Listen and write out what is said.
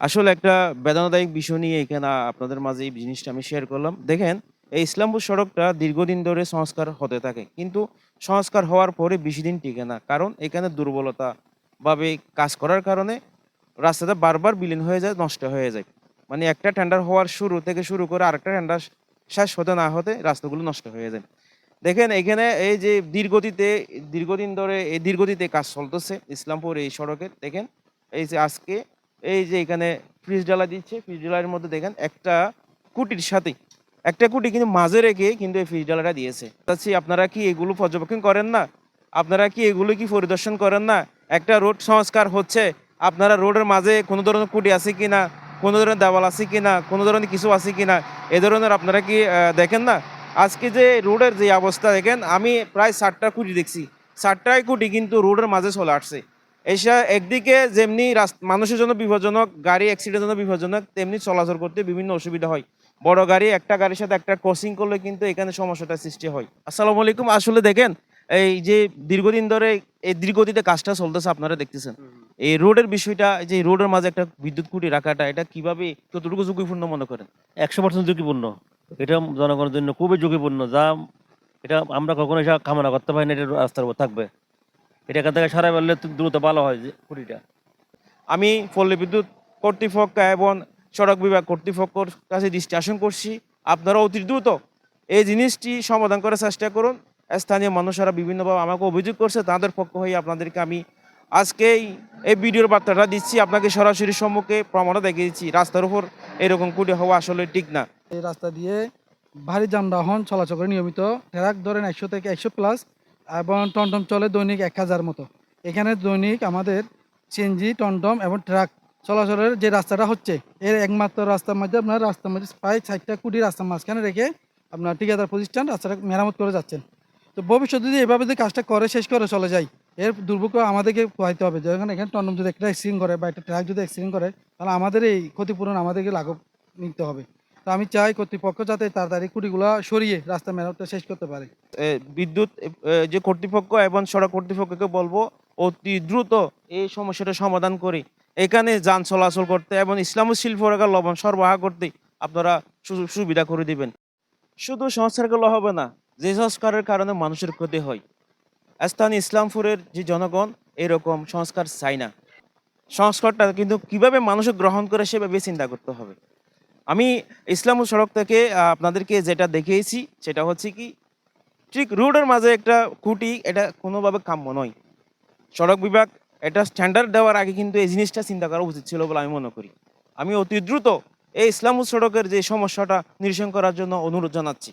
আসলে একটা বেদনাদায়ক বিষয় নিয়ে এখানে আপনাদের মাঝে এই জিনিসটা আমি শেয়ার করলাম। দেখেন, এই ইসলামপুর সড়কটা দীর্ঘদিন ধরে সংস্কার হতে থাকে। কিন্তু সংস্কার হওয়ার পরে বেশি দিন টিকে না। কারণ এখানে দুর্বলতা ভাবে কাজ করার কারণে রাস্তাটা বারবার বিলীন হয়ে যায়, নষ্ট হয়ে যায়। মানে একটা টেন্ডার হওয়ার শুরু থেকে শুরু করে আরেকটা টেন্ডার শেষ হতে না হতে রাস্তাগুলো নষ্ট হয়ে যায়। দেখেন, এখানে এই যে দীর্ঘতিতে, দীর্ঘদিন ধরে, এই দীর্ঘতিতে কাজ চলতেছে ইসলামপুর এই সড়কের দেখেন, এই যে আজকে এই যে এখানে ফ্রিজ ডালা দিচ্ছে, ফ্রিজ ডালার মধ্যে দেখেন একটা কুটির সাথে, একটা কুটি কিন্তু মাঝে রেখে কিন্তু এই ফ্রিজ ডালাটা দিয়েছে। চাচ্ছি আপনারা কি এগুলো পর্যবেক্ষণ করেন না? আপনারা কি এগুলো কি পরিদর্শন করেন না? একটা রোড সংস্কার হচ্ছে, আপনারা রোডের মাঝে কোনো ধরনের কুটি আছে কি না? কোনো ধরনের দেওয়াল আছে কি না? কোনো ধরনের কিছু আছে কি না? এ ধরনের আপনারা কি দেখেন না? আজকে যে রোডের যে অবস্থা দেখেন, আমি প্রায় ষাটটা কুটি দেখছি। ষাটটায় কুটি কিন্তু রোডের মাঝে চলে আসছে। এসা একদিকে যেমনি মানুষের জন্য বিপজ্জনক গাড়ি অ্যাক্সিডেন্টের জন্য বিপজ্জনক তেমনি চলাচল করতে বিভিন্ন অসুবিধা হয়। বড় গাড়ি একটা গাড়ির সাথে একটা ক্রসিং করলে কিন্তু এখানে সমস্যাটা সৃষ্টি হয়। আসসালামু আলাইকুম। আসলে দেখেন এই যে দীর্ঘদিন ধরে এই দীর্ঘদিতে কাজটা চলতেছে আপনারা দেখতেছেন। এই রোডের বিষয়টা যে রোডের মাঝে একটা বিদ্যুৎ খুঁটি রাখাটা এটা কীভাবে কতটুকু ঝুঁকিপূর্ণ মনে করেন? একশো পার্সেন্ট ঝুঁকিপূর্ণ। এটা জনগণের জন্য খুবই ঝুঁকিপূর্ণ। যা এটা আমরা কখনো কামনা করতে পারি না এটা রাস্তার উপর থাকবে। এটা এখান থেকে সারা ফেললে দ্রুত ভালো হয় যে কুড়িটা। আমি পল্লী বিদ্যুৎ কর্তৃপক্ষ এবং সড়ক বিভাগ কর্তৃপক্ষর কাছে দৃষ্টি আকর্ষণ করছি। আপনারা অতি দ্রুত এই জিনিসটি সমাধান করার চেষ্টা করুন। স্থানীয় মানুষেরা বিভিন্নভাবে আমাকে অভিযোগ করছে তাদের পক্ষ হয়ে আপনাদেরকে আমি আজকেই এই- ভিডিওর বার্তাটা দিচ্ছি। আপনাকে সরাসরি সম্মুখে প্রমাণও দেখিয়ে দিচ্ছি রাস্তার উপর এরকম কুটি হওয়া আসলে ঠিক না। এই রাস্তা দিয়ে ভারী যানবাহন চলাচল করে নিয়মিত ট্রাক ধরেন একশো থেকে একশো প্লাস এবং টমটম চলে দৈনিক এক হাজার মতো। এখানে দৈনিক আমাদের সিএনজি, টমটম এবং ট্রাক চলাচলের যে রাস্তাটা হচ্ছে, এর একমাত্র রাস্তার মধ্যে আপনার রাস্তার মধ্যে প্রায় ষাটটা কোটি রাস্তার মাঝখানে রেখে আপনার ঠিকাদার প্রতিষ্ঠান রাস্তাটা মেরামত করে যাচ্ছেন। তো ভবিষ্যতে যদি এভাবে যদি কাজটা করে, শেষ করে, চলে যায়, এর দুর্ভোগ আমাদেরকে পোহাইতে হবে। যখন এখানে টমটম যদি একটা অ্যাক্সিডেন্ট করে বা একটা ট্রাক যদি অ্যাক্সিডেন্ট করে, তাহলে আমাদের এই ক্ষতিপূরণ আমাদেরকে লাঘব নিতে হবে। তো আমি চাই কর্তৃপক্ষ যাতে তাড়াতাড়ি কুটিগুলো সরিয়ে রাস্তা মেরামতটা শেষ করতে পারে। বিদ্যুৎ যে কর্তৃপক্ষ এবং সড়ক কর্তৃপক্ষকে বলব, অতি দ্রুত এই সমস্যাটা সমাধান করে। এখানে যান চলাচল করতে এবং ইসলামী শিল্প রেখার লবণ সরবরাহ করতে আপনারা সুবিধা করে দিবেন। শুধু সংস্কার করলে হবে না, যে সংস্কারের কারণে মানুষের ক্ষতি হয়। স্থানীয় ইসলামপুরের যে জনগণ, এরকম সংস্কার চাই না। সংস্কারটা কিন্তু কীভাবে মানুষের গ্রহণ করে সেভাবে চিন্তা করতে হবে। আমি ইসলাম সড়ক থেকে আপনাদেরকে যেটা দেখিয়েছি, সেটা হচ্ছে কি, ঠিক রোডের মাঝে একটা খুঁটি, এটা কোনোভাবে কাম্য নয়। সড়ক বিভাগ এটা স্ট্যান্ডার্ড দেওয়ার আগে কিন্তু এই জিনিসটা চিন্তা করা উচিত ছিল বলে আমি মনে করি। আমি অতি দ্রুত এই ইসলাম সড়কের যে সমস্যাটা নিরসন করার জন্য অনুরোধ জানাচ্ছি।